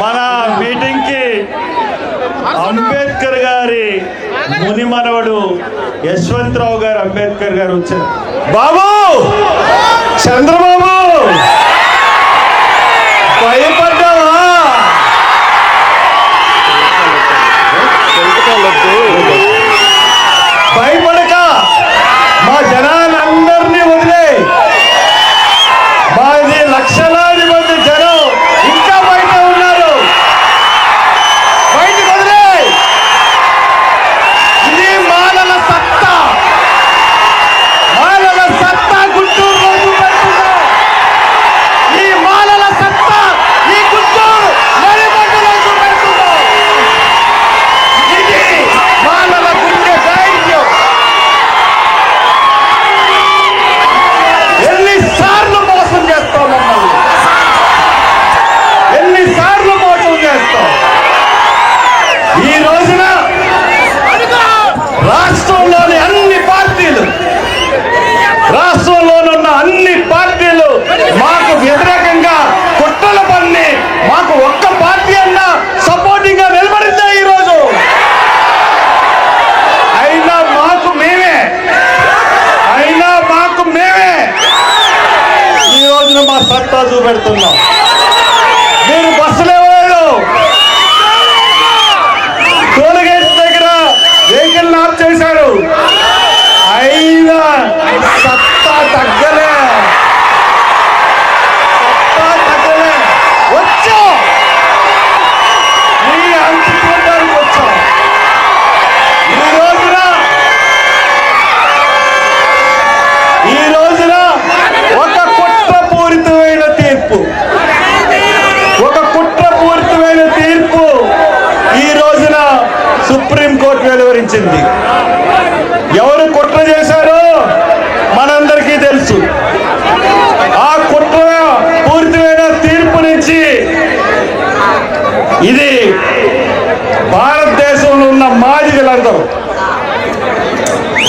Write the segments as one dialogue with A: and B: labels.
A: మన మీటింగ్కి అంబేద్కర్ గారి ముని మనవడు యశ్వంతరావు గారు అంబేద్కర్ గారు వచ్చారు. బాబు! చంద్రబాబు!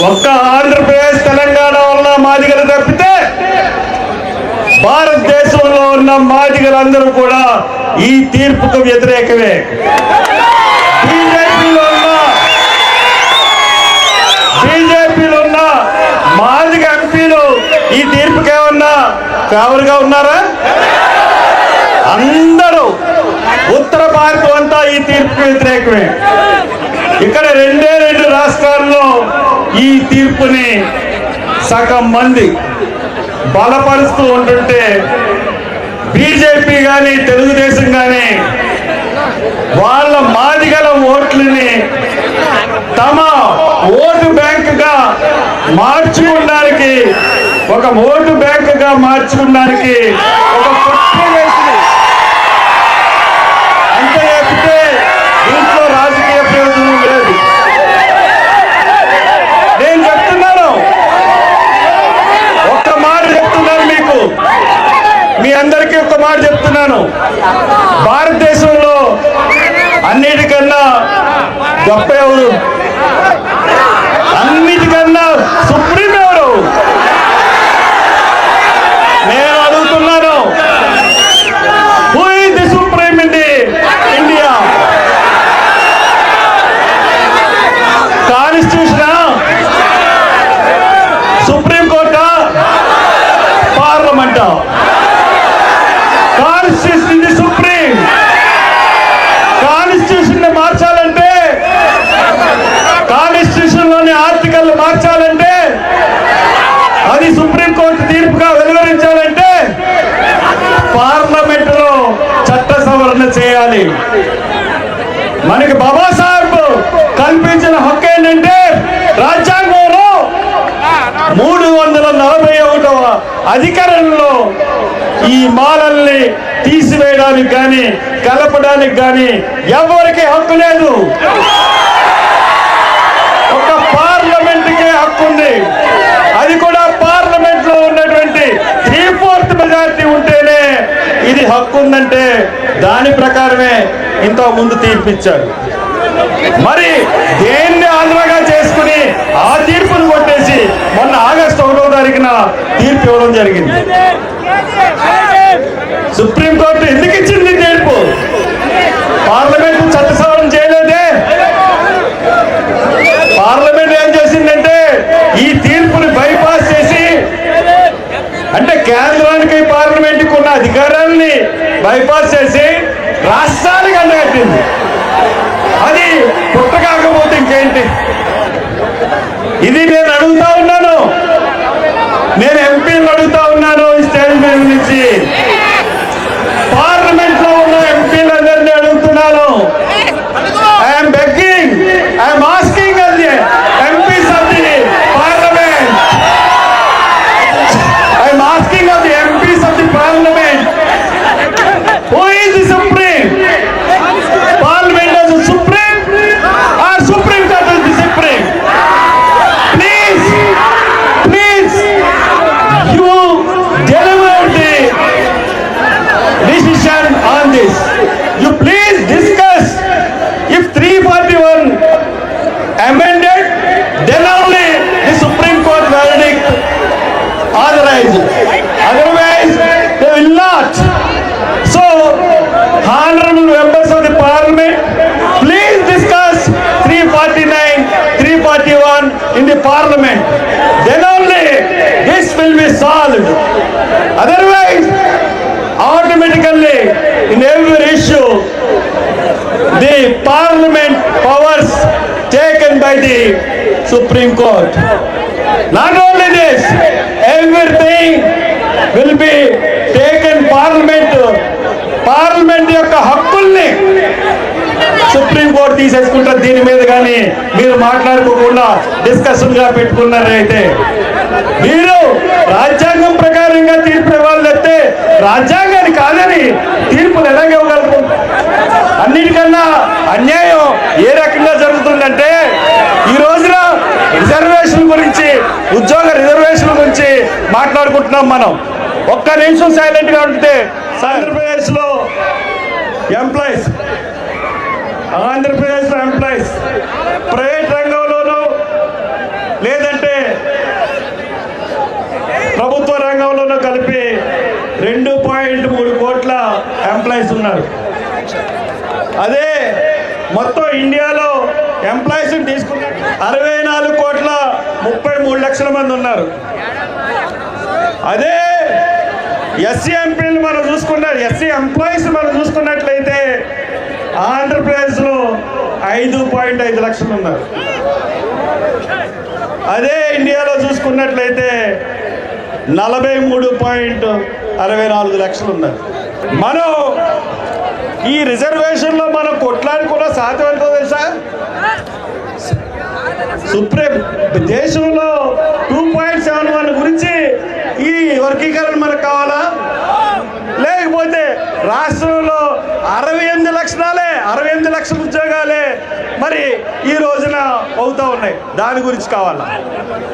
A: ఒక్క ఆంధ్రప్రదేశ్ తెలంగాణ వలన మాదిగలు తప్పితే భారతదేశంలో ఉన్న మాదిగలందరూ కూడా ఈ తీర్పుకు వ్యతిరేకమే. బీజేపీలో ఉన్న బీజేపీలో ఉన్న మాదిగ ఎంపీలు ఈ తీర్పుకి ఏమన్నా కావలుగా ఉన్నారా? అందరూ ఉత్తర భారతం అంతా ఈ తీర్పుకు వ్యతిరేకమే. ఇక్కడ రెండే రెండు రాష్ట్రాల్లో ఈ తీర్పుని సగం మంది బలపరుస్తూ ఉంటుంటే బీజేపీ కానీ తెలుగుదేశం కానీ వాళ్ళ మాదిగల ఓట్లని తమ ఓటు బ్యాంకుగా మార్చుకోవడానికి ఒక ఓటు బ్యాంకుగా మార్చుకోవడానికి ఒక కుట్ర వేసింది అంతే తప్పితే దీంట్లో రాజకీయ ప్రయోజనం లేదు నేను చెప్తున్నాను ఒక్క మాట చెప్తున్నాను మీకు మీ అందరికీ ఒక్క మాట చెప్తున్నాను భారతదేశంలో అన్నిటికన్నా గొప్ప ఎవరు? అన్నిటికన్నా సుప్రీం ఎవరు? నేను అడుగుతున్నాను. హూ ఇస్ ది సుప్రీం ఇండి ఇండియా కాన్స్టిట్యూషన్ సుప్రీం కోర్టా పార్లమెంటా కాన్స్టిట్యూషన్ ఇది సుప్రీం కాన్స్టిట్యూషన్ని మార్చాలంటే కాన్స్టిట్యూషన్లోని ఆర్టికల్ మార్చాలంటే అది సుప్రీం కోర్టు తీర్పుగా వెలువరించాలంటే పార్లమెంట్లో చట్ట చేయాలి. మనకి బాబాసాహెబ్ కల్పించిన హక్కు ఏంటంటే రాజ్యాంగంలో మూడు వందల నలభై ఒకటవ అధికరణలో ఈ మాలల్ని తీసివేయడానికి కానీ కలపడానికి కానీ ఎవరికి హక్కు లేదు. ఒక పార్లమెంట్కే హక్కు ఉంది. హక్కు ఉందంటే దాని ప్రకారమే ఇంత ముందు తీర్పిచ్చారు మరి దేన్ని ఆంధ్రగా చేసుకుని ఆ తీర్పును కొట్టేసి మొన్న ఆగస్టు ఒకటో తారీఖున తీర్పు ఇవ్వడం జరిగింది. సుప్రీంకోర్టు ఎందుకు ఇచ్చింది తీర్పు? పార్లమెంట్ చట్టసవరణ చేయలేదే. పార్లమెంట్ ఏం చేసిందంటే ఈ తీర్పుని బైపాస్ చేసి అంటే కేంద్రానికి పార్లమెంట్కి ఉన్న అధికారం రాష్ట్రానికి అండగట్టింది. అది పుట్ట కాకపోతే ఇంకేంటి? ఇది నేను అడుగుతా ఉన్నాను. నేను ఎంపీలు అడుగుతా ఉన్నాను ఈ స్టేజ్ మీద నుంచి. Authorized otherwise they will not. So honorable members of the parliament please discuss 349 341 in the parliament. Then only this will be solved. Otherwise automatically in every issue the parliament powers taken by the supreme court. Not only this everything will be take parliament. Parliament యొక్క హక్కుల్ని supreme court తీసేసుకుంటారు దీని మీద కానీ మీరు మాట్లాడుకోకుండా డిస్కషన్గా పెట్టుకున్నారు అయితే. మీరు రాజ్యాంగం ప్రకారంగా తీర్పు ఇవ్వాలి అయితే రాజ్యాంగాన్ని కాదని తీర్పులు ఎలాగ ఇవ్వగలరు అన్నిటికన్నా అన్యాయం ఏ రకంగా జరుగుతుందంటే ఈ రోజున రిజర్వేషన్ గురించి ఉద్యోగ రిజర్వేషన్ మాట్లాడుకుంటున్నాం మనం. ఒక్క నిమిషం సైలెంట్గా ఉంటే ఆంధ్రప్రదేశ్లో ఎంప్లాయీస్ ఆంధ్రప్రదేశ్లో ఎంప్లాయీస్ ప్రైవేట్ రంగంలోనూ లేదంటే ప్రభుత్వ రంగంలోనూ కలిపి రెండు పాయింట్ మూడు కోట్ల ఎంప్లాయీస్ ఉన్నారు. అదే మొత్తం ఇండియాలో ఎంప్లాయీస్ తీసుకున్న అరవై నాలుగు కోట్ల ముప్పై మూడు లక్షల మంది ఉన్నారు. అదే ఎస్సీ ఎంపీలు మనం చూసుకున్న ఎస్సీ ఎంప్లాయీస్ మనం చూసుకున్నట్లయితే ఆంధ్రప్రదేశ్లో ఐదు పాయింట్ ఐదు లక్షలు ఉన్నారు. అదే ఇండియాలో చూసుకున్నట్లయితే నలభై మూడు పాయింట్ అరవై నాలుగు లక్షలు ఉన్నారు. మనం ఈ రిజర్వేషన్లో మనం కొట్లాడుకున్న సాధ్యం ఎంతో తెలుసా? సుప్రీం దేశంలో టూ పాయింట్ సెవెన్ వన్ గురించి ఈ వర్గీకరణ మనకు కావాలా? లేకపోతే రాష్ట్రంలో అరవై ఎనిమిది లక్షణాలే అరవై ఎనిమిది లక్షల ఉద్యోగాలే మరి ఈ రోజున అవుతా ఉన్నాయి. దాని గురించి కావాలా?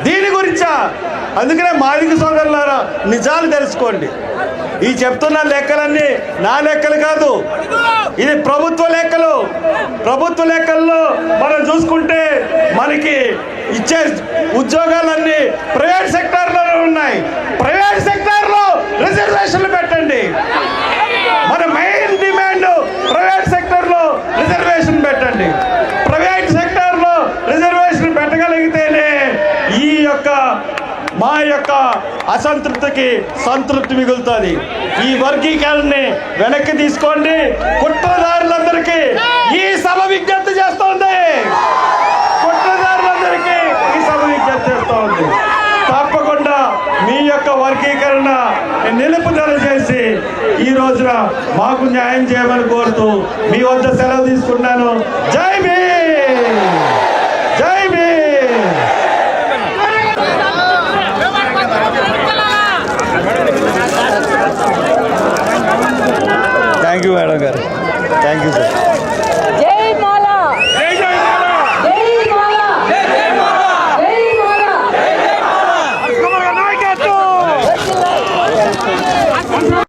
A: దీని గురించా? అందుకనే మాదిక సోదరులారా నిజాలు తెలుసుకోండి. ఈ చెప్తున్న లెక్కలన్నీ నా లెక్కలు కాదు. ప్రభుత్వ లెక్కల్లో మనం చూసుకుంటే మనకి ఇచ్చే ఉద్యోగాలన్నీ ప్రైవేట్ సెక్టార్లోనే ఉన్నాయి. ప్రైవేట్ సెక్టార్లో రిజర్వేషన్లు పెట్టండి. మన మెయిన్ డిమాండ్ ప్రైవేట్ సెక్టార్లో రిజర్వేషన్ పెట్టండి. ప్రైవేట్ సెక్టర్ రిజర్వేషన్ పెట్టగలిగితేనే ఈ యొక్క మా యొక్క అసంతృప్తికి సంతృప్తి మిగులుతుంది. ఈ వర్గీకరణని వెనక్కి తీసుకోండి. కుట్రదారులందరికీ ఈ సభ విజ్ఞప్తి చేస్తోంది. కుట్రదారులందరికీ ఈ సభ విజ్ఞప్తి చేస్తోంది. తప్పకుండా మీ యొక్క వర్గీకరణ నిలుపుదల చేసి ఈ రోజున మాకు న్యాయం చేయమని కోరుతూ మీ వద్ద సెలవు తీసుకున్నాను జై మీ